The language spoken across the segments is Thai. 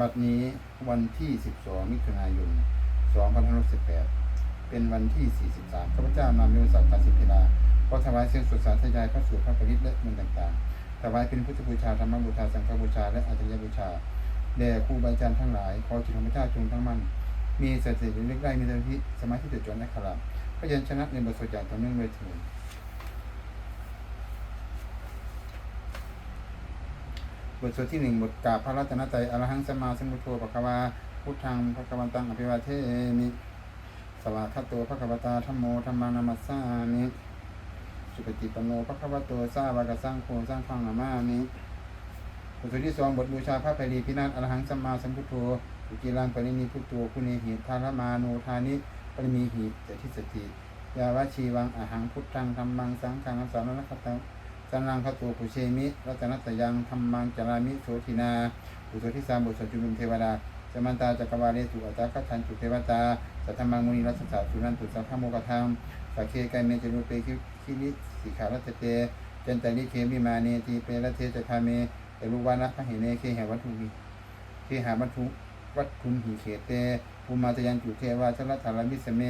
บัดนี้วันที่ 12 มิถุนายน 2518เป็นวันที่ 43 ข้าพเจ้านำโยสัตตาสิพิลาขอถวายเสียงสุดสาธยายพระสูตรพระปริตและมนต่างๆถวายเป็นพุทธบูชาธรรมบูชา สังฆบูชา และอัจฉริยบูชา แด่ครูบาอาจารย์ทั้งหลาย ขอจิตธรรมชาติจงทั้งมั่น มีสติเล็กได้มีสมาธิสมาธิจดจ่อในขลับพยัญชนะในบทสวดอย่างต่อเนื่องเลยเถิด บทสวดที่หนึ่งบทกาพระรัตนตรัยอรหังสัมมาสัมพุทโธปะคะวาพุทธังพระกวันตังอภิวาเทมิสวากขาโตพระกวตาธัมโมธัมมานามัสสามิสุปฏิปโนพระควโตสาวากสังโฆสร้างฟังนามามิบทสวดที่สองบทบูชาพระไตรลีพินาศอรหังสัมมาสัมพุทโธอุกิลังปรินิพุทโธคุณเนหิทารมาโนทานิปริมีหิเจติสติยาวชีวังอหังพุทธังธรรมังสังฆังสารนัคตัง สันนังคตัวปุเชมิรัตนัตยังธรรมังจารามิโสทินาบทสวดที่สามบทสวดจุลุมเทวดาสมันตาจักรวาเลสุอัตตาคัจฉันตุเทวตาสัทธมังมุนีรัสสะสุนันตุสัพพะโมกขังสัเคไกเมจรุเปคิคิริสิขารัตเตจันตลิเคมิมาเนทีเปรเทจคาเมเตรุวานะพระเหเนเคหวัตถุหิเคหาวัตถุวัตถุมหิเขเตภูมาตยันจุเทวาชลธารมิสเม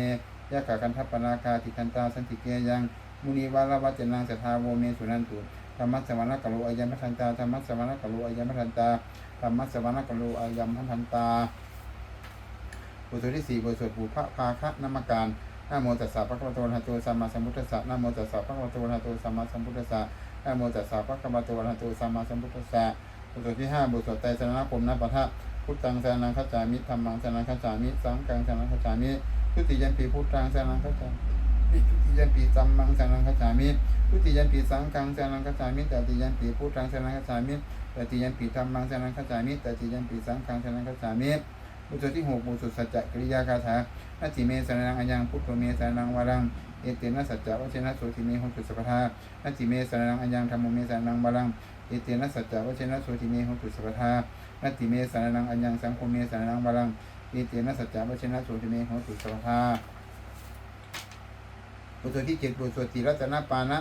ยะกากันทัปปนาคาติคันตาสันติเกยัง มุนีวาลวัจนังสทาโวเมสุนันตุธรรมัสวรรคโลอายัมพันตาธรรมัสวรรคโลอายัมพันตาธรรมัสวรรคโลอายัมพันตาบทสวดที่สี่บทสวดปูพระภาคะนามการนะโมตัสสะภะคะวะโตอะระหะโตสัมมาสัมพุทธัสสะนะโมตัสสะภะคะวะโตอะระหะโตสัมมาสัมพุทธัสสะนะโมตัสสะภะคะวะโตอะระหะโตสัมมาสัมพุทธัสสะบทสวดที่ห้าบทสวดไตรสรณคมนะปะทะพุทธังสรณังคัจฉามิธรรมังสรณังคัจฉามิ สังฆังสรณังคัจฉามิทุติยัมปีพุทธังสรณังคัจฉามิ ทุติยัมปีสัมมังสรณังคัจฉามิทุติยัมปีสังฆังสรณังคัจฉามิตติยัมปีพุทธังสรณังคัจฉามิตติยัมปีธรรมังสรณังคัจฉามิตติยัมปีสังฆังสรณังคัจฉามิบทสวดที่หกบทสวดสัจจะกริยาคาถานาจิเมสรณังอัญญังพุทโธเมสรณังวารัง เอเตนะสัจจะวชนะโสติเมหงตุสัพพทานัจจิเมสรนังอัญญังธรรมเมสรนังบาลัง เอเตนะสัจจะวชนะโสติเมหงตุสัพพทานัจจิเมสรนังอัญญังสังคมเมสรนังบาลัง เอเตนะสัจจะวชนะโสติเมหงตุสัพพทา บทสวดที่เจ็ดบทสวดสีรัตนปานะ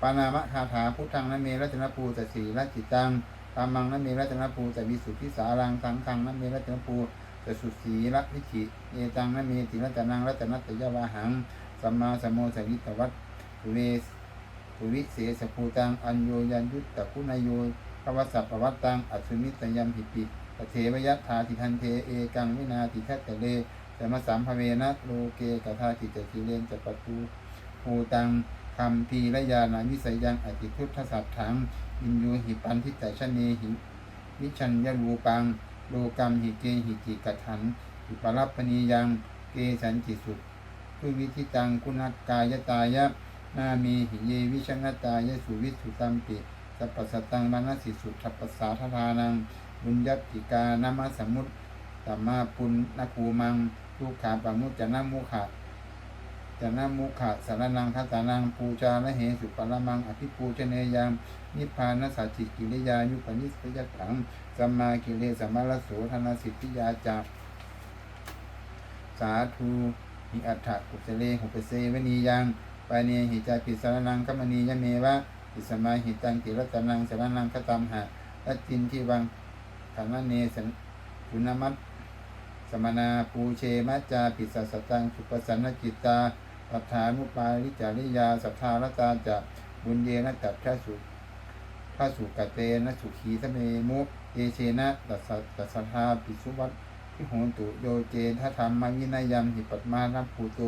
ปานามะคาถาพุทธังนเมรัตนภูตสีรัจิตังธรรมังนเมรัตนภูตวิสุทธิสารังสังฆังนเมรัตนภูตสุสีรัวิขิเอตังนเมติรัตนังรัตนัตยาวาหังสัมมาสัมโมสวิตวัตตุเวสตุวิเสสภูตังอัญโยยันยุตตะคุณายโยภวสัพปวัตตังอัศมิตยัมหิปิตเทวยัตถาติทันเทเอกังวินาติทัตตเลสมสัมภเวนะโลเกกทาติจติเลนจะปตู ภูตังคำพีระยานามิสัยยังอติทุทธสัตถังอินโยหิปันทิตชเนหิวิชัญญรูปังโลกัมหิเกหิจิกัทันหิปรัปปณียังเกสันจิสุทุวิธิตังคุณกายตายะนามีหิเยวิชนตายะสุวิสุตัมปิสัพสตังมานสิสุทัปสาทธานังบุญยัติกานามาสมุตตัมมาปุณนภูมังทุกขาปมุจจนามุขะ จนามุขะสารนังคัตานังปูจาละเหสุปรมังอภิปูชเนยังนิพพานสัจจิกิริยายุปนิสยตังสัมมากิเลสมารโสธนสิทธิยาจาสาธุหิอัฏฐกุสเลหุปเสวนียังปาเนหิจาปิสารนังกัมณียเมวะปิสมาหิตังติรัตนังสารนังคตัมหะรัตินที่วังธรรมเนสันปุณมัตสมนาปูเชมัจจาปิสัสสตังสุปสันนจิตตา ปัฏฐานุปาริจาริยาสัทธารตาจะบุญเยนะตัดพระสุพระสุกเตนะสุขีสเมมุเอเชนะตัสตัสสทาปิสุวัตพิโหนตุโยเจถ้าทำมาวินายัมหิปัตมานัภูโต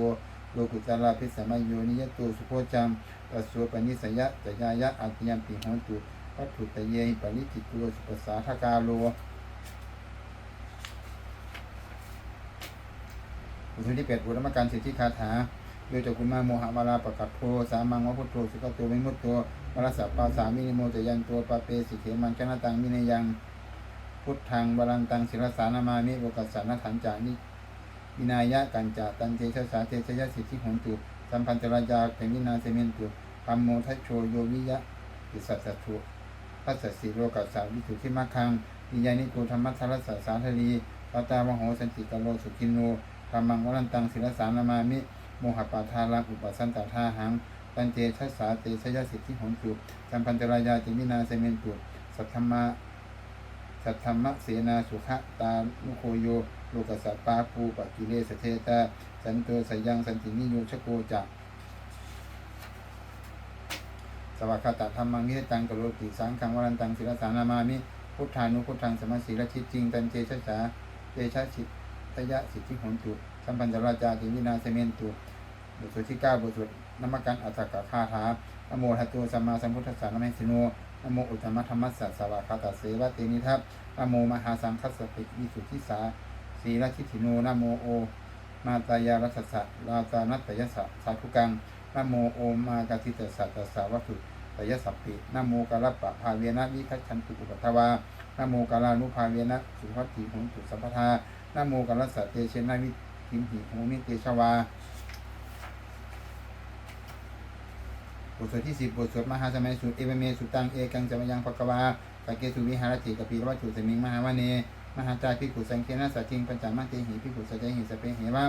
โลกุตลาพิสมัยโยนิยตุสุโคจังตัสสวปนิสยะจยายะอัตยัมปิโหนตุวัตถุตะเยหิปริจิตุสุปสาทกาโลบุตรที่แปดบุรมการสิทธิคาถา โดยเจ้าคุณมาโมหะมาลาปะกัดโทสามังวะพุทโธสุขโตวิมุตโตมรสสะปาสามินิโมจยันตัวปะเปสิเขมันชนะตังมินยัง พุทธังบาลันตังศิลสานามามิโวกัสสานขันจานิวินายะกันจาตันเตชะสาเตชะยะสิทธิหนตุสัมพันธราจาเทมินาเซเมนตุธรรมโมทัชโชโยวิยะติสัสสะทุทัสสสีโลกัสสาวิสุทธิมัคคังวิญญาณิโกธรรมัทธรัสสะสาธลีปตาวโหสันติกโลสุกินโนธรรมังวรันตังศิลสานามามิ โมหะปาทาลังอุปสันตทาหังตันเตชะสาเตชะยะสิทธิหนตุสัมพันธรายาเทมินาเซเมนตุสัทธมาสัทธรรมเสนาสุขะตาลุโคโยโลกัสสปาปูปะกิเลสเทตาสันโตสยังสันตินิโยชโกจักสวัสคตธรรมังนิตังกโลติสังฆังวรันตังศิลสานามามิพุทธานุพุทธังสมสีรชิตจริงตันเจชะสาเตชะสิทยะสิทธิหนตุสัมปัญจราจาติวินาเสเมนตุ บทสวดที่เก้าบทสวดนมกันอัตถกะคาถานโมทัตโตสัมมาสัมพุทธัสสะนะเมสิโนนโมอุตตมะธรรมัสสะสวากขาตเสวะเตนิทัพนโมมหาสังคัสสติวิสุทธิสาสีรชิติโนนโมโอ มาตายารัสสะลาตานัตตยสะสาธุกังนะโมโอมากาติตสัตสาวัตุตยสัพปินะโมกาลปะภาเวนะวิคัจฉันตุอุปัตถวานะโมกาลานุภาเวนะสุภัตติหงตุสัพพทานะโมกาลสัตเตเชนะวิทิมหิโหมิเตชวา บทสวดที่สิบบทสวดมหาสมัยสุดเอเวเมสุตังเอกังจามยังภควาสเกสุวิหารติกปีรวัตถุสมิงมหาวเนมหาจารพิกุสังเคนะสัจจิงปัญจมังเตหิพิกุสัจหิสเปหิวะ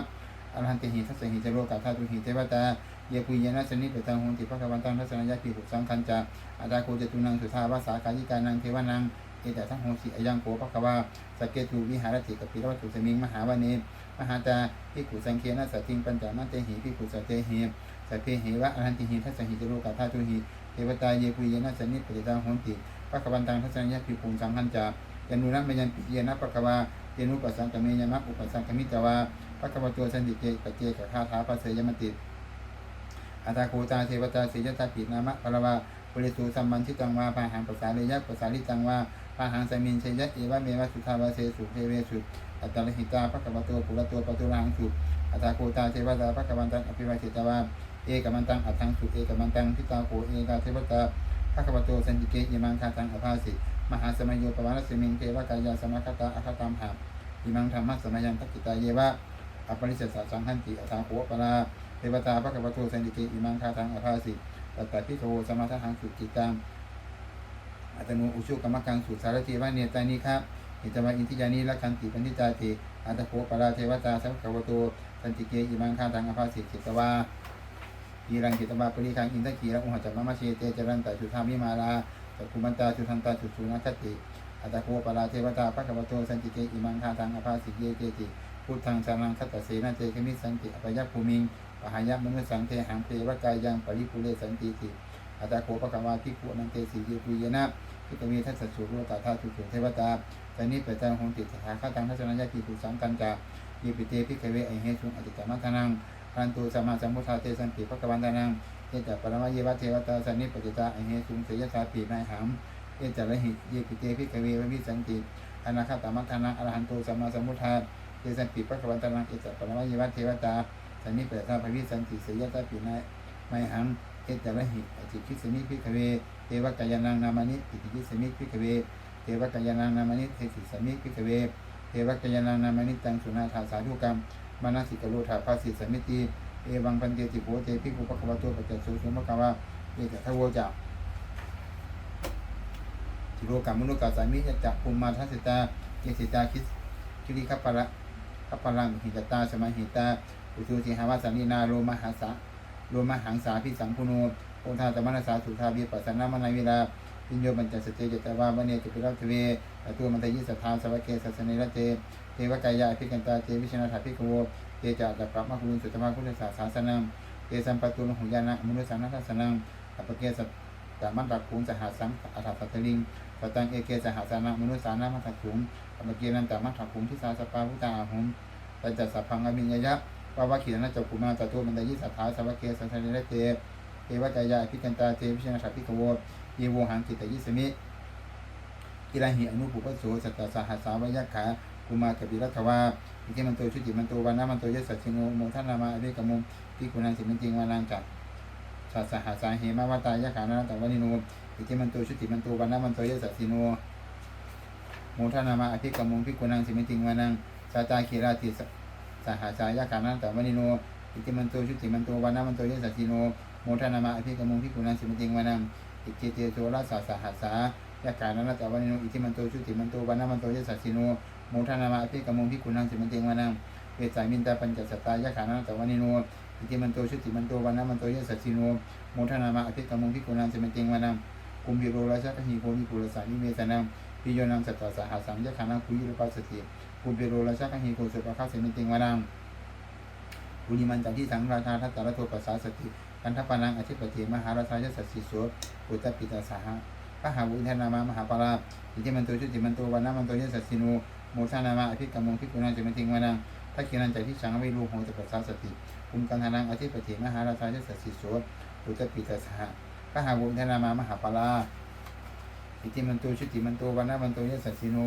อรหันเตหิทัสหิจโรกาธาตุหิเทวตาเยปุยนะสนิปตังหุนติภควันตังทัศนยาพิกุสังคัญจาอาตาโคจตุนังสุทาวาสากายิกานังเทวานังเอตทั้งโหสิอยังโกภควาสเกตุวิหารติกปีรวัตถุสมิงมหาวเนมหาจารพิกุสังเคนะสัจจิงปัญจมังเตหิพิกุสัจเหิ สเพเหวะอรหันติหิทัสสหิจโรกาธาตุหิเทวตาเยปุยนะสนิปตังหุนติภควันตังทัศนยาพิกุสังคัญจายานุนัมยันปิเยนะปะกวาเยนุปัสสังกเมยมะอุปัสสังกมิจวาปะกวตัวสันติเจปเจกคาถาปัสเสยมติอัตาโคตาเทวตาสียตาปินามะปะละวาบริสุสัมมันชิตังวาปาหังปัสสาเลยะปัสสาลิตังวาปาหังสมินชัยยะเอวะเมวะสุทาวาเสสุเทเวสุอัตตลหิตาปะกวตัวปุระตัวปตุรังสุอัตาโคตาเทวตาปะกวันตังอภิวาเสตวา เอกมันตังอัตังสุเอกมันตังพิตาโคเอกาเทวตาปะกวาตัวสันติเกยิมังคาตังอภาสิมหาสมัยโยปวารสิมิงเทวกายาสมคตาอัคตามหาอิมังธรรมะสมัยยันทักกิตาเยวะอปริเสสสังขันติอัตถาโหปราเทวตาภะคะวะโตสันติเกอิมังคาทังอภาสิตัตตะพิโทสมาทหังสุจิตังอัตโนอุชุกรรมกังสุสารติวะเนตานิครับอิตวะอินทิยานิละคันติปันทิตาติอัตโหปราเทวตาสัพพะวะโตสันติเกอิมังคาทังอภาสิจิตวา อีรังจิตวาปริคังอินทกีระอุหจัมมะมะเชเตจรันตะจุธามิมาลาสัพพุมันตาจุทันตาจุสุนัคติอัตตะโคปราเทวตาภะคะวะโตสันติเกอิมังคาทังอภาสิเยเกติพุทธังสานังคัตตเสนาเตกมิสันติอปยัภูมิงปหายะมนุสังเทหังเปวะกายังปริปุเรสันติติอัตตะโคภะคะวาภิกขุนังเตสีเยปุยนะพิกเวทัสสะสุโรตาธาตุสุเทวตาสันนิปเปตังหงติสถาคตังทัศนยาภิกขุสังกันจาเยปิเตภิกเวไอเหสุงอติตมัทนัง อันตุสัมมาสัมพุทธาเตสันติภะคะวันตานังเอตปรมะเยวะเทวตาสันนิปติตาไอเหสุงเสยสาปีนายหังเอจารหิเยปิเตพิกเวววิสันติอนาคตมัทนังอรหันโตสัมมาสัมพุทธาเตสันติปะคะวันตานังเอจปรมะเยวะเทวตาสันนิปติตาภวิสันติเสยสาปีนายไมหังเอจารหิอจิคิสมิพิกเวเทวกายานังนามานิอิติคิสมิพิกเวเทวกายานังนามานิเทสิสมิพิกเวเทวกายานังนามานิตังสุนาธาสาธุกรรม มานาสิกโลธาภาสิสมิติเอวังปันเตติโพเตพิกุปะคะวะโตปัจจสุสุมะคะวะเอตทะโวจะทิโรกรรมมนุษกาสามิยจักภูมิมาทัสสิตาเยสิตาคิสคิริคัปปะระคัปปะรังหิตตาสมาหิตาอุตุสิหาวาสันินาโรมหาสาโรมหังสาพิสังพุโนโอทาตมนัสสาสุทาวิปัสสนามนาวิลาปิญโยบัญจสเตจตวาวเนติปิรัตเวอตุมันตยิสัทธาสวะเกสัสเนรเตเท วกายาภิกันตาเตวิชนาถาภิกโวเตจัตตะปะมะคุลุสุตมะพุทธศาสาสนังเตสัมปตุลหุยานะมนุสานัสสนังอัปเกสัตตมัตตะคุงสหัสสังอัฏฐสัตลิงปตังเอเกสหัสานะมนุษย์สานามัทถุงอมเกนันตามัทถุงทิสาสปาพุตาหุงปัญจสัพพังอมิญญะปาวะขีนะจักกุมาตตุมันตยิสัทธาสวะเกสันทเนเตเทวกายาพิกันตาเทวิชนะสัพพิกโวเยวหังกิตยิสมิกิราหิอนุปุปโสสัตตสหัสสาวยะขา กุมากบิรัตวาอิทิมันโตชุติมันโตวานามันโตยสัจฉิโนโมทันนามาอเวกมุมพิกุนันสิมันจริงวานังจักสัสหัสาเหมาวตายะขานาตวานิโนอิติมันโตชุติมันโตวันามันโตยสัสสิโนโมทนามาอภิกรรมุงพิกุนังสิมิติงวานังสาตาคีราติสหาสายาขานันตวานิโนอิติมันโตชุติมันโตวันามันโตยสัสสิโนโมทนามาอภิกรรมุงพิกุนังสิมิติงวานังอิจิเตโสราสาสหัสายาขานันตวานิโนอิติมันโตชุติมันโตวันามันโตยสัสสิโน มทนามาอภิกมุงพิกุนังสิมิติงวานังเวสายมินตาปัญจสตายาขานันตวานิโนอิติมันโตชุติมันโตวันนมันโตยสัสสิโนโมทนามาอภิกมุงพิกุนังสิมิติงวานังกุมพิโรราชกหิโกนิปุรสานิเมสนังปิโยนังสัตตสหาสังยะขานังคุยิรปัสสติปุเปโรราชาคังเฮโกสุปะคาเสมิติงวานังปุญิมันจันทิสังราชาทัตตะระโทปัสสาสติกันทปานังอธิปติมหาราชายสัสสิโสปุตตปิตาสหะพระหาวุฒนามามหาปราอิทิมันโตชุติมันโตวันนมันโตยสัสสิโน โมทานามาอภิกรรมงพิกุณังเสมิติงไวานังทักขินันจันทิสังวิรูโหตปัสสาสติคุมกันทานังอธิปติมหาราชายสัสสิโสปุตตปิตสหะพระหาวุฒนามามหาปราอิติมันโตชุติมันโตวันนามันโตยสัสสิโน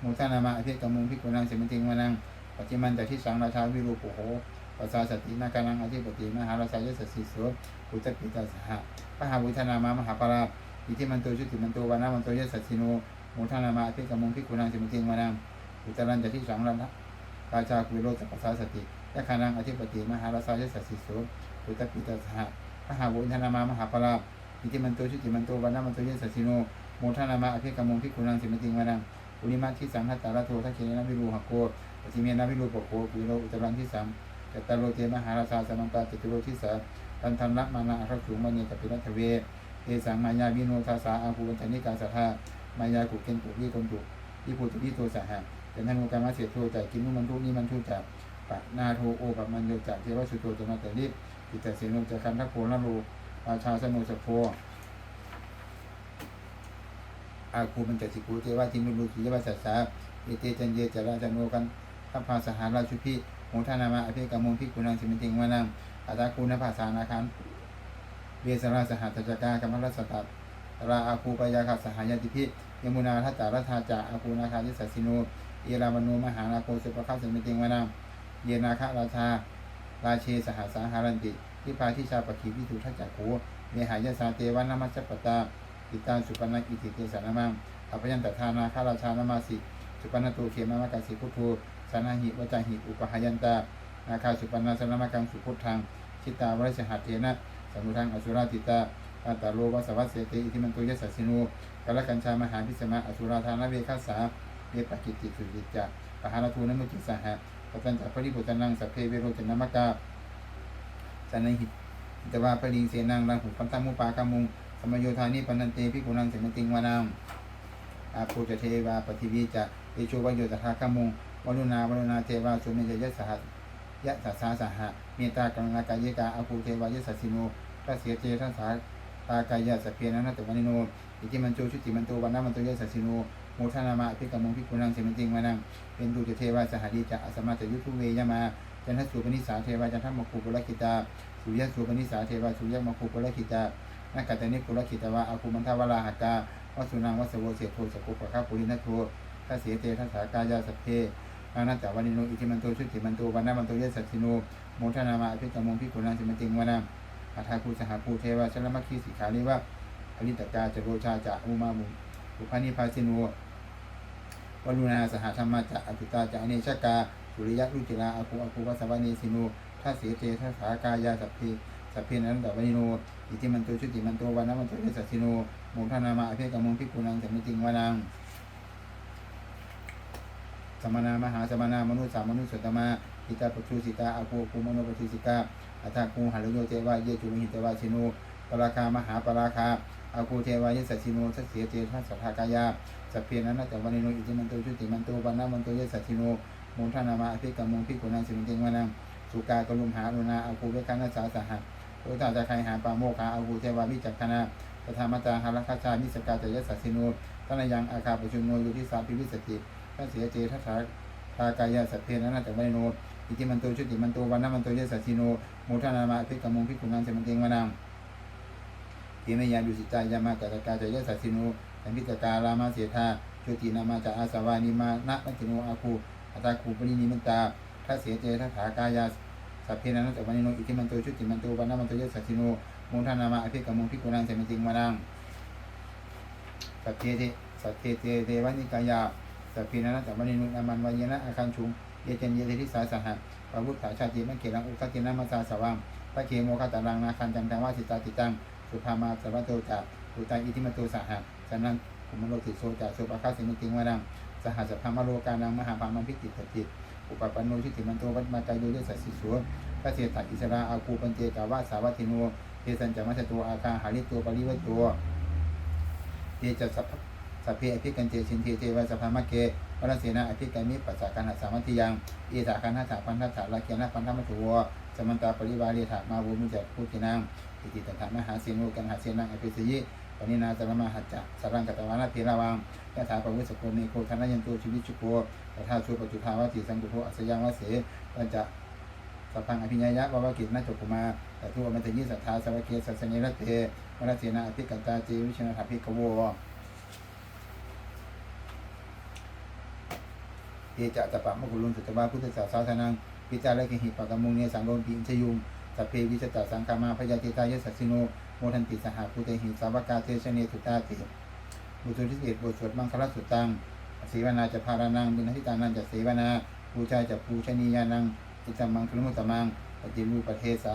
โมทานามาอภิกรรมงพิกุนังเสมิติงวานังปัจจิมันแต่ที่สังราชาวิรูปุโหปัสสาสตินาการังอธิปติมหาราชายสัสสิโสปุตตปิตาสหะพระหาวุฒนามามหาปราอิติมันโตชุติมันโตวันนามันโตยสัสสิโนโมทนามาอภิกรรมงพิกุนังเสมิติงวานัง อุตรันแต่ที่สังราชาราชาคุโรตปัสสาสติยะคานังอธิปติมหาราชายสสสิโสปุตตปิตาสหะพระหาวุฒนามามหาปราอิติมันโตชุติมันโตวันนามันโตยสสิโนโมทนามาอภิกรรมงพิกุนังสิมติงวานังอุริมาที่สังหัตตาระโททักเขนะวิรูหะโกปฏิเมนะวิรูปโกปุโรอุตรังที่สามจัตตาโรเทมหาราชาสมังกาจตุโรที่สามตันทันละมานาอัคสูงมณีกัปิรัตเวเอสังมายาวิโนทาสาอาภูวันตนิกาสัทธามายากุเกนปุวิตนตุที่ภูตุที่โทสหะ จันทนุกรรมเสียโทจากกินนุมันทุนี่มันทุจากปะนาโทโอปัมันโยจากเทวสุโตจนาแต่รีบอิดแต่เสนุจากคันทัพโพนโลราชาสนุสโพอาคูมันจะสิกูเทวาทิมุลุสียวาสัสสาเอเตจันเยจาราจันโนกันทัพพาสหาราชุพิโมทานามาอภิกรรมงพิกุนังสิมิติงวานังอาตาคูนภาษานาคันเวสราสหัตจักากรรมรัสตัตราอาคูปยาคาสหายติพิยมุนาทัตตารัธาจาอาคูนาคาทิสัสสิโน เอรามโนมหานาโคสุปะคัสสิมิติงวานังเยนาคราชา ราเชสหาสาหารันติทิพาทิชาปขีวิทุทัจจโขเมหายสาเตวันนามัสปตาอิตาสุปนกิติเตสานามังอภยันตทานาคาราชานามาสิสุปนตูเขมามกัสสิพุทโธสานาหิวจาหิอุปหายันตานาคาสุปนาสนามกังสุพุทธังชิตาวริสหัตเทนะสมุทังอสุราติตาอัตตาโลวัสวัสเสติอิทิมันตุยสัสสิโนกาลกัญชามหาพิสมะอสุราธานเวคัสสา เวปกิติสุจิตจะปหานทูนมุจิสหะปตัญจปริบุตนังสัพเพเวโรจนามกาสันหิตวาปริงเสนังรังหุปันตมุปากามุงสมโยธานิปันนันเตพิกุนังเสมติงวานังอาภูจะเทวาปฏิวิจะเตโชวโยตถาคามุงวรุณาวรุณาเทวาสุเมจยสหัสยะสัสสาสหะเมตตากรุณากายกาอาภูเทวายสัสสิโนทัสเสียเจทัสสาตากายะสพเพนะนัตตวันิโนอิจิมันโจชุติมันโตวันนามันโตยสัสสิโน โมทนามาพิกมงพิกุนังเสมติงวานังเป็นดูจะเทวาสหดีจะอสมาตยุทุเวยมาจันทสุปนิสาเทวาจันทมคูปุรกิตาสุยสุปนิสาเทวาสุยมคูปุรกิตานักกัตนิปุรขิตาวะอาคุมันทวราหากาวสุนังวสโวเสโทสกุปะคาปุรินทโททัสเสเตทัสากายาสเพอานัตตวานิโนอิทิมันโตชุติมันโตวันนามันโตเยสัสสิโนโมทนามาอภิกมงพิกุนังสิมันติงวานาอัฏฐาภูสหภูเทวะชลมัคคีสิขาลิวะอริตกาจโรชาจะอุมามุ อุปานิพาสิโนวรุณาสหธรรมะจะอตุตาจะอเนชกาสุริยะรุจิลาอาคูอาคูวัสวานีสิโนทัสเสเตทัสสากายาสัพเพสัพเพนันตวานิโนอิติมันโตชุติมันโตวันนมันโตเยสัสสิโนโมทนามาอภิกรรมงพิกุนังสัมมิติงวานังสมณามหาสมณามนุษย์สามนุษย์สตมาอิตาปชุสิตาอาภูภูมโนปชุสิกาอัตถาคูหาลโยเทวะเยจุมิหิตวะชิโนปราคามหาปราคา อาคูเทวะเยสัสสิโนสัเสียเจทัสสัทธากายาสัพเพนันตะวันโนอิติมันโตชุติมันโตวันนะมันโตเยสัสสิโนโมทนามาอภิกรรมงพิกุนังสัมมิติงวานังสุกากลุมหาอุณาอาคูเวคันสาสหะโอตาจะใครหาปาโมคาอาหูเทวาวิจักขณาปธรรมตาหารัคชามิสกาจยสัสสิโนตนยังอาคาปชุมโนยุทิสาพิวิสติทัเสียเจทัสสาตากายาสัพเพนะนาจะวันโนอิติมันโตชุติมันโตวันนามันโตเยสัสสิโนโมทนามาภิกมงภิกุนังเสมันเตงวานัง ทีมยาดุสิตายามากาตกาจยสัสิโนสัมพิตการามาเสธาชุตินามาจะอาสวานิมานะนัติโนอาคูอัตาคูปรินิมิตาทัเสียเจทัสสากายาสัพเพนันตวันนิโนอิทิมันโตชุติมันโตวันนามันโตเยสัสิโนโมทนามาอภิกรรมงพิกุนังเสมิติงมานังสัพเพเทสัพเพเตเทวันิกายาสัพเพนันตวันนิโนนามันวายนะอาคันชุงเยเจนเยเทธิสาสหะปะวุฒาชาติมันเขลังอุทกินามาสาสวังพระเคโมคตารังนาคันจังทังวาสิตาติตัง สุภามาสวัตโตจะอุตังอิทิมันโตสหะฉะนั้นขุมโลติโซจะสุปะคาสิมิติงมานังสหัสภามโลกานังมหาภามันพิจิตติอุปปันโนชิติมันโตวัดมาไกโยเยสัสสิสวพระเสตัอิสราอาคูปัญเจกาวาสาวัติโนเทสันจามัสตัวอาคาหาริตัวปริวัตตัวเทจะสัพพสัพเพอภิกันเจชินเทเทวะสภามะเกวรเสนาอภิกันมิปัสสะกันหัสสามัติยังเอตากันหัสสาพันธัสสะลาเกียนะพันธมัตถุว สมันตาปริวารีถามาวุมิจักพูตินังอิติตถามหาเสนุกันหาเสนังอภิสยิปณินาสรมหัจจะสรังกตวานาเทระวังยะถาปวิสโกเนโคธนยันโตชีวิตชุโกตถาสุปจุทาวาติสังกุโทอัสยังวะเสปัญจะสัพพังอภิญญายะวาวกิจนาจกุมาแต่ทุกอมัตยิสัทธาสวัเกสัสเนรเตวรเสนาอภิกันตาเจวิชนาถาภิกขโวเอจะตะปะมะกุลุนสุตตบาพุทธศาสนานัง ปิจาระกิหิปะกะมุงเนสังโดนปิอินชยุงสัพเพวิสตสังคามาพยาเตตายสัสสิโนโมทันติสหพุทธหิสาวกาเทชเนตุตาติบุตรที่เอ็ดบทสวดมังคลสุตังสีวนาจะพารานังบินทิตานันจะเสวนาปูชาจะปูชนียานังอิจามังคลุมุตมังปฏิรูปประเทศา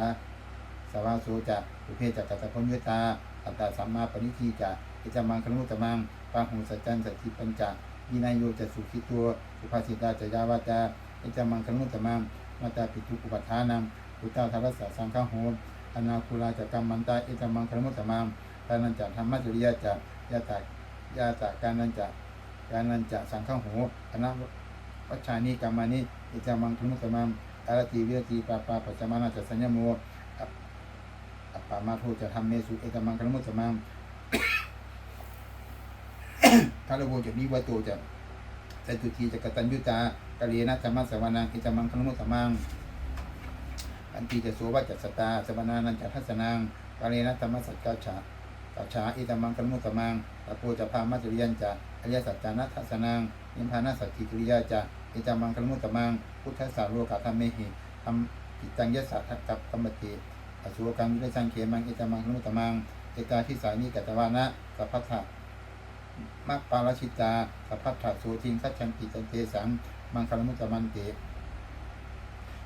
สวาโสจะอุเพจักกัตพมยุตาอัตตาสัมมาปณิทีจะอิจามังคลุมุตมังปาหูสัจจันสัจจิปัญจยินายโยจะสุขิตัวสุภาษิตาจะยาวาจาอิจามังคลุมุตมัง มาตาปิตุปุปัฏฐานังพุทธาทารสสะสังฆโหมอนาคุลาจะกรรมมันตาอิจามังคลุมุตตมังกานันจะธรรมจริยาจะยาตายาตาการนันจะการนันจะสังฆโหอนาวัชชานิกรรมานิเอิจามังคลุมุตตมังอารติวิรติปาปาปัจจมานาจะสัญญโมอัปอัปปามาโทจะทำเมสุเอตมังคลมุตตมังคารโวจะนิวัตโตจะ จตุทีจะกตัญยุตากะเรนะธรรมะสวนาเอตมังคลมุตมังอันตีจะโสวัจจสตาสวนานันจะทัสนังกะเรนะธรรมะสัจจฉาตัจฉาเอตมังคลมุตมังตะโพจะพามัจริยันจะอริยสัจจานัทัสนังนิพพานาสัจจิกริยาจะเอตมังคลมุตมังพุทธสาวโลกาธรรมเมหิทำกิจจังยศทักกับกรรมติอสุรกังวิริสังเขมังเอตมังคนุตมังเอตาทิสายนิกัตวานะสัพพัทธะ มัคปาราชิตาสัพพัทธะโสทิงคัจฉันติจันเตสังมังคลมุตตมันเต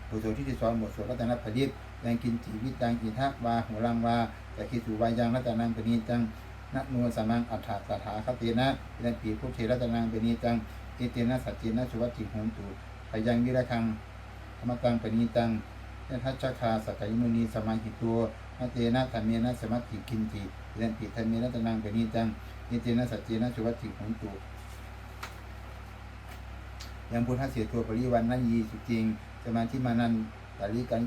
บทสวดที่ที่สองบทสวดรัตนผลิตยังกินจีวิตังอิทะวาหัวรังวาแต่คิสุวายังรัตนังปณีจังนะนวลสมังอัฏฐตถาคตินะเป็นปีพุทธเทรัตนังปณีจังเอเตนะสัจจินะสุวัตติโหนตุพยังวิระคังธรรมตังปณีตังยทัชชคาสกายมุนีสมาหิตัวนาเตนะธรรมเมนะสมัติกินติเรนปิธรรมเมนะตนังปณีตัง ยเตนะสัจเจนะสุวัตถิหงตุยังพุทธเสียตัวปริวันนั่นยีสุจริงสมาธิมานันตาลิกัน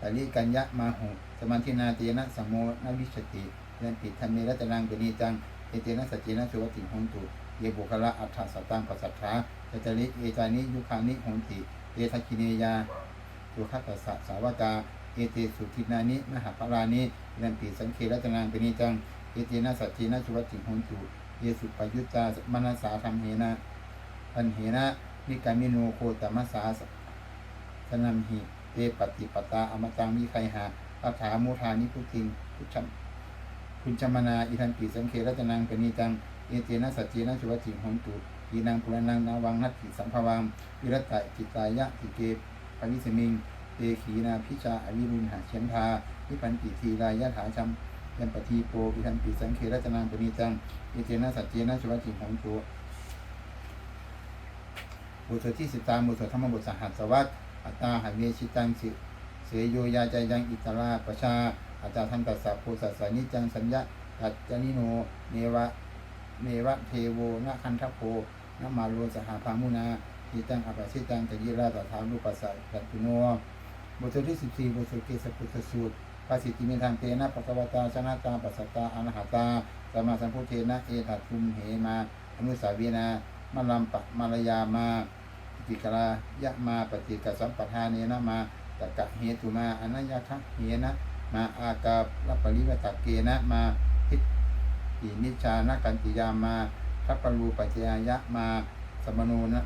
ตาลิกัญญะมาหุสมาธินาเตนะสมโมนวิชติเรนปิธรรมเมนะตนังปณีตังยเตนะสัจเจนะสุวัตถิหงตุเยบุคละอัฏฐสัตตังปัสสัทธาจจริเอจานิยุคานิหนติเอทักิเนยาสุขัตตสะสาวกาเอเตสุทินานิมหาปรานิเรนปีสังเครัตนางเปนนิจัง เอเตนะสัจจีนะสุวัตถิโหนตุเยสุปยุตตามนัสสาธรรมเหนะอันเหนะนิกามิโนโคตมัสสาสนัมหิเตปฏิปตาอมตังมิไคหาอัฏฐามุทานิพุทิงพุชัมคุณชมนาอิทันปีสังเครัตนางเป็นนิจังเอเตนะสัจจีนะสุวัตถิโหนตุทีนังปุรนังนาวังนัตถิสัมภวังวิรัตตะจิตายะติเกปวิสมิงเตขีนาพิชาอวิรุณหาเชียนทาวิพันติทีรายะถาชัม ยันปทีโปวิทันติสังเครัตนังปณิจังเอเจนะสัจเจนะชวจิของโตบทสดที่สิบสามบทสดธรรมบทสหัสวัตอัตตาหเมชิตังสิเสยโยยาใจยังอิตราประชาอาจารย์ทันตัสสะโพสัสสานิจังสัญญาตัจจนิโนเนวะเมวะเทโวนะคันทโพนะมาโลสหพามุนาทิตังอภัสิตังตยิราตถานุปัสสะกัตตุโนบทที่สิบสี่บทสุเกสปุตตสูตร ภาสิติเมทังเตนะปะกวตาชนะตาปัสสตาอนาหตาสมมาสัมพุเทนะเอตัดทุมเหมาอนุสาวีนามาลัมปะมารยามาติกรายะมาปฏิกสัมปทานเนนะมาตะกะเหตุมาอนัยทะเหนะมาอากาลปริวตะเกนะมาพิอินิชานกันติยามาทัปปรูปัจจยายะมาสมโนนะ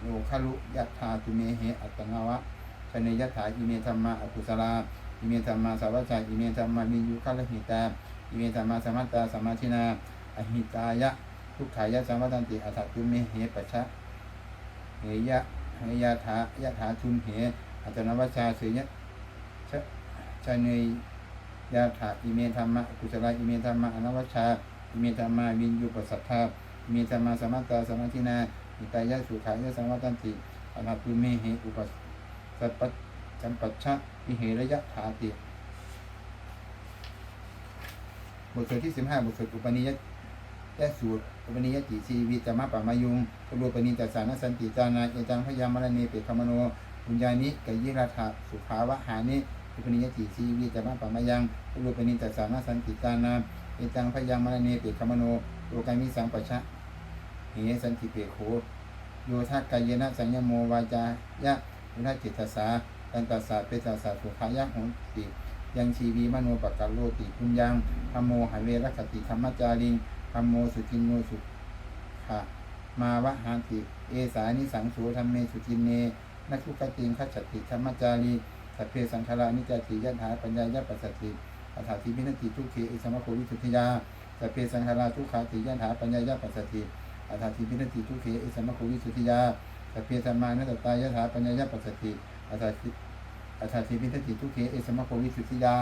โนคารุยัตถาตุเมเหอัตตนวะชนยัตถาอิเมธรรมาอกุศลา อิเมธรรมาสาวัจจาอิเมธรรมามิยุคาลหิตาอิเมธรรมาสมัตตาสมาธินาอหิตายะทุกขายะสัมวัตันติอัตตุเมเหปัจฉะเหยะเหยะถายะถาทุมเหอัตนวัชชาเสยะชะชะเนยยะถาอิเมธรรมาอกุศลาอิเมธรรมาอนวัชชาอิเมธรรมาวินยุปสัทธาอิเมธรรมาสมัตตาสมาธินาอิตายะสุขายะสัมวัตันติอัตตุเมเหอุปสัพพ จัมปัชชะวิเหระยะถาติบทสวดที่สิบห้าบทสวดอุปนิยตแยสูตรอุปนิยติชีวิตจะมาปะมายุงตุรูปนิจัสสานสันติจานาเอจังพยามรณีเปกขมโนปุญญานิกยิราธาสุภาวะหานิอุปนิยติชีวิตจะมาปะมายังตุรูปนิจัสสานสันติจานาเอจังพยามรณีเปกขมโนโลกามิสังปัชชะเหสันติเปโขโยทักกายนะสัญญโมวาจายะอุทจิตตสา ตันตัสสะเปตัสสะสุขายะโหติยังชีวีมโนปกัลโลติปุญญังธรรมโมหะเวรคติธรรมจาริงธรรมโมสุจินโนสุขะมาวะหาติ เอสานิสังโสธรรมเมสุจินเนนักุกติงขัจฉติธรรมจารีสัพเพสังขารานิจจติยัตถาปัญญายะปัสสติอัฏฐาทิพินติทุกเขอิสมะโควิสุทธิยาสัพเพสังขาราทุกขาติยัตถาปัญญายะปัสสติอัฏฐาทิพินติทุกเขอิสมะโควิสุทธิยาสัพเพสัมมานัตตายะถาปัญญายะปัสสติ อัฏฐาทิอัฏฐาทิพินติทุกเอิสมะโควิสุทธิยา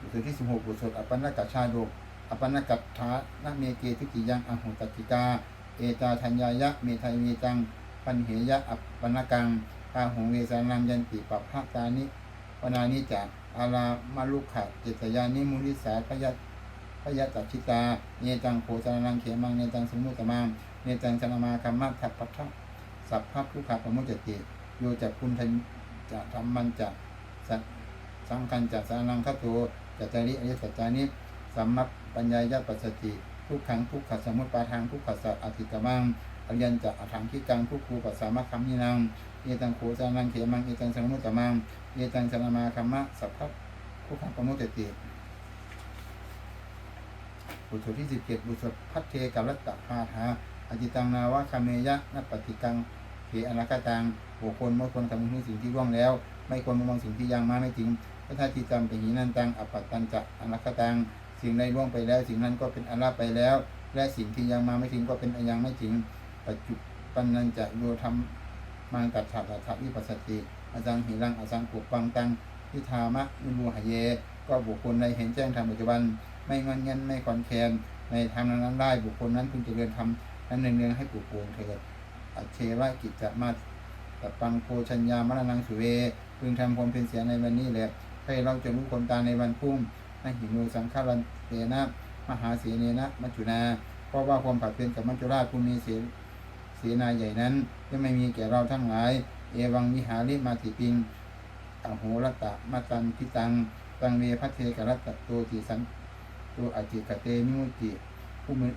บทที่สิบหกบทสวดอปันนกัชาโดกอปันนกัจฉานะเมเกทุติยังอหุตติกา เอตาธัญญายะเมทัยเมจัง ปันเหยะอัปปนกังพาหงเวสานังยันติปัพพะตานิปนานิจักอารามาลุขะเจตยานิมุนิสาพยัตพยัตตัชิตา เนจังโพสานังเขมังเนจังสมุตตมังเนจังชนามาคัมมัทัพพัทะ สัพพะทุกขะปะมุจจติโยจักคุณทันจะธรรมันจะสัสังกันจัสานังคัตโตจัตตาริอริยสัจจานิสัมมัปปัญญายะปัสสติทุกขังทุกขะสมุปปาทางทุกขะสัตอธิกมังอริยัญจะอถังคิกังทุกขูปัสสามะคัมมินังเอตังโขสานังเขมังเอตังสังมุตตมังเอตังสนามาคัมมะสัพพะทุกขังปมุตติบทสวดที่สิบเจ็ดบทสวดพัทเทกัลตตะพาถาอจิตังนาวะคาเมยะนัปปฏิกัง เขอนาคตังบุคคลเมื่อควรทำในสิ่งที่ล่วงแล้ว ไม่ควรมองสิ่งที่ยังมาไม่ถึงพระทาจิตังเป็นหินันตังอปปัตตันจะอนัคตังสิ่งใดล่วงไปแล้ว สิ่งนั้นก็เป็นอนาไปแล้ว และสิ่งที่ยังมาไม่ถึงก็เป็นอยังไม่ถึงปัจจุปันนันจะโยธรรมมังตัดฉาตัดฉาวิปัสสติอาจังหิรังอาจังปุปังตังทิธามะมุนูหเย ก็บุคคลใดเห็นแจ้งธรรมปัจจุบัน ไม่งอนเงันไม่คอนแคนในธรรมนั้นได้บุคคลนั้นพึงเจริญธรรมนั้นเนืองๆให้ปลูกปลูกเถิด อเชวะกิจจะมาตปังโพชัญญามรณังสุเว พึงทำความเป็นเสียในวันนี้แหละให้เราจะรู้คนตาในวันพุ่งนหินูสังฆารันเตนะ มหาเสเนนะ มัจจุนา เพราะว่าความผัดเปลี่ยนกับมัจจุราชผู้มีเสเสนาใหญ่นั้นจะไม่มีแก่เราทั้งหลาย เอวังมิหาริมาติปิงอโหรตะมาตันพิตัง ตังเวพัทเทกรัตตะโตติสันโตอจิกเตมิมุติผู้มี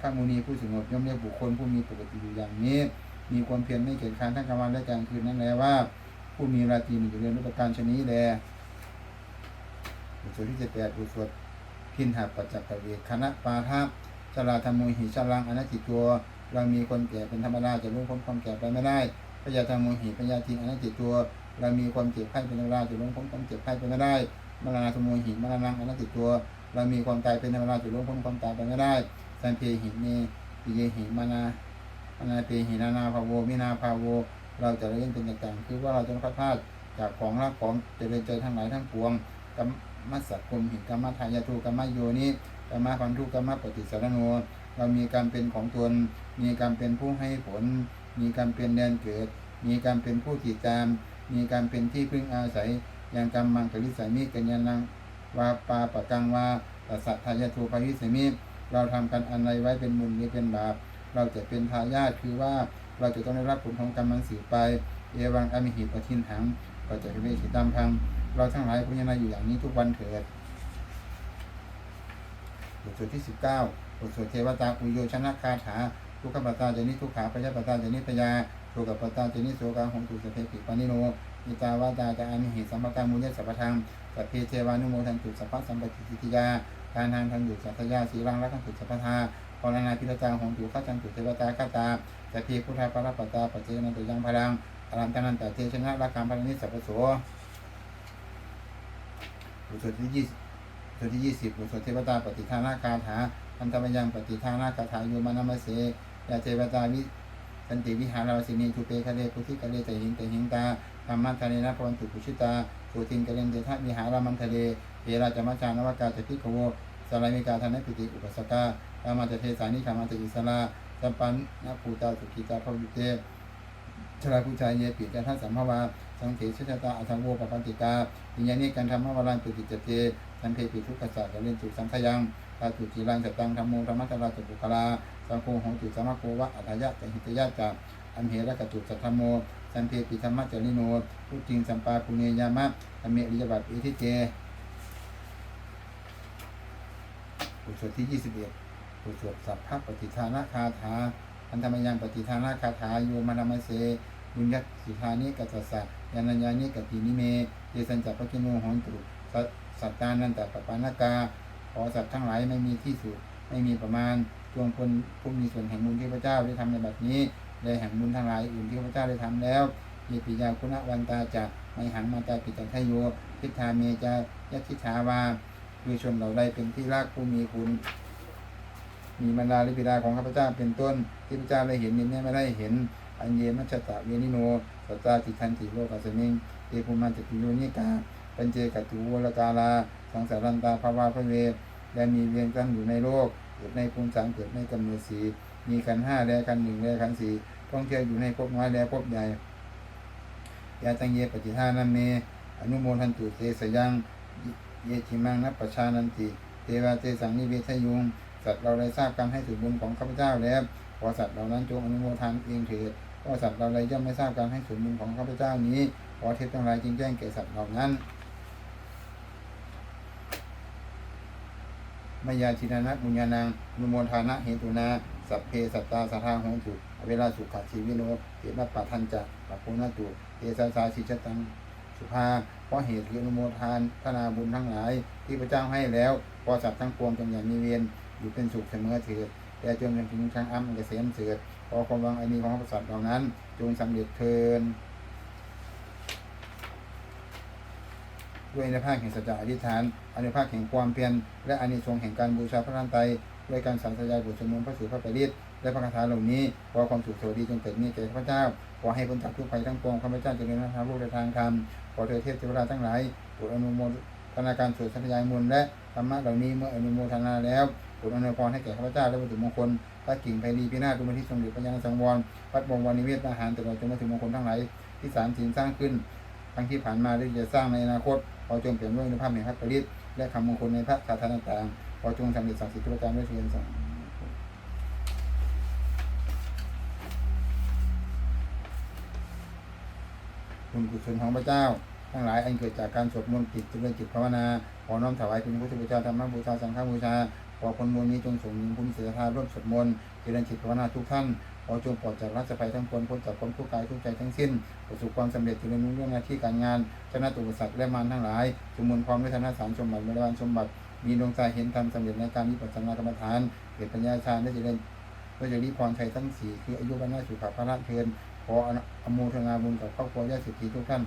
ข้ามุนีผู้สงบย่อมเรียกบุคคลผู้มีปกติอยู่อย่างนี้ มีความเพียรไม่เกียจค้านทั้งกลางวันและกลางคืนนั่นแหละว่า ผู้มีราตรีมีอยู่เรียนรู้ประการชนี้แลบทสวดที่เจ็ดแปดบทสวดพินหาปัจจกเวกคณะปาทะชราธรรมุหิชลังอนัตติตัวเรามีคนแก่เป็นธรรมดาจะรู้พ้นความแก่ไปไม่ได้พยาธรรมุหิพยาทิอนัตติตัว เรามีความเจ็บไข้เป็นธรรมดาจะรู้พ้นความเจ็บไข้ไปไม่ได้มรณะธรรมุหิมรณะอนัตติตัว เรามีความตายเป็นธรรมดาจะรู้พ้นความตายไปไม่ได้ สันเพหิเนปิเยหิมานาอนาเตหินานาภาโวมินาภาโว เราจะเล่นเป็นต่างๆคือว่าเราจะพัดพาดจากของรักของเจริญใจทั้งหลายทั้งปวงกัมมัสสะกุมหิกัมมัทายาทูกัมมโยนิกัมมะพันธุกัมมปฏิสารโนเรามีการเป็นของตนมีการเป็นผู้ให้ผล มีการเป็นแดนเกิด มีการเป็นผู้ติดตาม มีการเป็นที่พึ่งอาศัยอย่างกรรมังกริสามิกัญญานังวาปาปะกังวาตัสสะทายาทูภาวิสมิ เราทำกันอันไรไว้เป็นบุญหรือเป็นบาป เราจะเป็นทายาทคือว่าเราจะต้องได้รับผลของกรรมมันสืบไป เอวังอมิหิปทินหังเราจะเป็นสิตามพังเราทั้งหลายพุญญาอยู่อย่างนี้ทุกวันเถิดบทสวดที่สิบเก้าบทสวดเทวตาอุโยชนะคาถาทุกขปตาเจนิทุกขาพยาปตาเจนิพยาโสกปตาเจนิโสกาหงตุสเพปิปานิโนอิตาวาตาจะอามิหิสัมปการมุญยสัพพทังสัพเพเทวานุโมทันตุสัพพะสัมปติทิยา การทางทางดุสัพพยาสีรังรักขันตุสัพพทาพรณนาพิรจางหงถูข้าจันตุเทวตาข้าตาจะพีพุทธาปรปตาปัจเจนันตุยังพลังอรันตนันตเทชนะรักการพลังนิสัพพโสบทสวดที่ยี่บทที่ยี่สิบบทสวดเทวตาปฏิทานาคาถาอันตมยังปฏิทานาคาถาโยมานามเสยาเทวตาวิสันติวิหาราวสินีทุเปคะเลพุทธิคะเลแต่หิงแต่หิงตาธรรมะทะเลนะพวันตุปุชิตา สุทินกเลนเดทะวิหารามันทะเลเฮราจมัจานวกาจติโกโวสลายมิกาธนปิติอุปสกาธรรมะเทสานิธรรมะอิสระสัมปันนะภูตาสุขิตาภวิเตชราผู้ชายเยปิจันทัสสัมภวาสังเถชชะตาอัสังโวปปันติกาวิญญาณิการธรรมวรันตุติจเจสันเพปิทุกขสัจเล่นจุสังขยังตาตุจีรังสตังธรรมโมธรรมะตราตุปุคลาสังโฆโหตุสัมมโกวะอัตยะจหิตยะจะอัมเหระกตุสัทธโม สัมเพปิธรรมะจริโนพุทธิงสัมปาปุเนยามะธรรมเมริยบัตอิทิเจบทสวดที่21บทสวดสัพพะปฏิทานะคาถาอันธรรมยังปฏิทานะคาถาโยมานามเสบุญยัตสิทานิกัสสะยานัญญานิกตินิเมเยสัญจัปปะกิโนหอนตุสัตสัตตานันตปปานากาขอสัตว์ทั้งหลายไม่มีที่สุดไม่มีประมาณจงคนผู้มีส่วนแห่งบุญที่พระเจ้าได้ทำในบัดนี้ และแห่งบุญทั้งหลายอื่นที่พระเจ้าได้ทำแล้วเยปิยาคุณวันตาจะไม่หังมาตาปิจันทโยทิฏฐาเมจายัตทิฐาวาคือชนเหล่าใดเป็นที่รักผู้มีคุณ มีบรรดาลิบิดาของข้าพเจ้าเป็นต้นที่พระเจ้าได้เห็นนี้ไม่ได้เห็น อันเยมัจจตะเวนิโนสัตตาติทันติโลกัสมิงเอภูมันจติโยนิกาปัญเจกตุวรกาลาสังสารันตาภาวาพระเวและมีเวียนตั้งอยู่ในโลกเกิดในภูมิสังเกิดในกำเนิดสี มีขันห้าและขันหนึ่งและขันสี่ท่องเที่ยวอยู่ในภพน้อยแลภพใหญ่ยาตังเยปฏิทานาเม อนุโมทันตุเตสยังเยจิมังนัปปชานันติ เทวาเตสังนิเวทยุง สัตว์เราได้ทราบการให้ส่วนบุญของข้าพเจ้าแล้วขอสัตว์เหล่านั้นจงอนุโมทานเองเถิดพราะสัตว์เราใดย่อมไม่ทราบการให้ส่วนบุญของข้าพเจ้านี้ขอเทพทั้งหลายจึงแจ้งแก่สัตว์เหล่านั้น มายาชินานะบุญญานังนุโมทานะเหตุนา สัพเพสัตตาสัทธาหนตุเวลาสุขชีวิโนเอนัปปะทันจะปัปโพนตุเอสาสาชิชตังสุภาเพราะเหตุคืออนุโมทานพนาบุญทั้งหลาย ที่พระเจ้าให้แล้วพอสัตว์ทั้งปวงจงอย่างมีเวียนอยู่เป็นสุขเสมอเถิดแต่จงเป็นถึงช้างอ้ำเกษมเสือขอความวังอันนี้ของพระสัตว์เหล่านั้น จงสำเร็จเทิน ด้วยอนุภาคแห่งสัจจะอธิษฐานอนุภาคแห่งความเพียรและอานิสงส์แห่งการบูชาพระรัตนตรัยด้วยการสรรเสริญบทสวดมนต์พระสุพระปริตและพระคาถาเหล่านี้ขอความสุขสวัสดีจงเกิดมีแก่ข้าพเจ้าขอให้พ้นจากทุกภัยทั้งปวงข้าพเจ้าเจริญในทางรูปในทางธรรมขอเธอเทพเทวดาทั้งหลายโปรดอนุโมทนาการสวดสัญญายมนและธรรมะเหล่านี้เมื่ออนุโมทนาแล้วโปรดอนุพรให้แก่ข้าพเจ้าและวัตถุมงคลพระกิ่งไพรีพินาศดุมที่ทรงเด็จพระยาสังวรวัดบงวรนิเวศอาหารตลอดจนวัตถุมงคลทั้งหลายที่สามสิ่งสร้างขึ้นทั้งที่ผ่านมาหรือจะสร้างในอนาคต อจงเปลี่ยนด้วยในภาพแห่งพระปริตและคำมงคลในพระคาถาต่างๆขอจงสำเร็จสักสิทธิ์ทุกประการด้วยเถิดสาธุคุณกุศลของพระเจ้า ทั้งหลายอันเกิดจากการสวดมนต์จิตเจริญจิตภาวนา ขอน้อมถวายคุณพระพุทธบูชาธรรมบูชาสังฆบูชาขอคนมวลนี้จงส่งผู้มีศีลธรรมร่วมสวดมนต์เจริญจิตภาวนาทุกท่าน ขอจงปลอดจากรัศภัยทั้งปวงพ้นจากความทุกข์กายทุกข์ใจทั้งสิ้นประสบความสำเร็จเจริญรุ่งเรื่องหน้าที่การงานชนะตุปสรรคและมารทั้งหลายจงมวลพร้อมด้วยธนสารสมบัติบริวารสมบัติมีดวงใจเห็นธรรมสำเร็จในการวิปัสสนากรรมฐานเกิดปัญญาชานได้เจริญก็จะรีพรชัยทั้งสี่คืออายุวันนาสุขภาพระเพลินขออนุโมทนาบุญกับครอบครัวญาติสิทธิทุกท่าน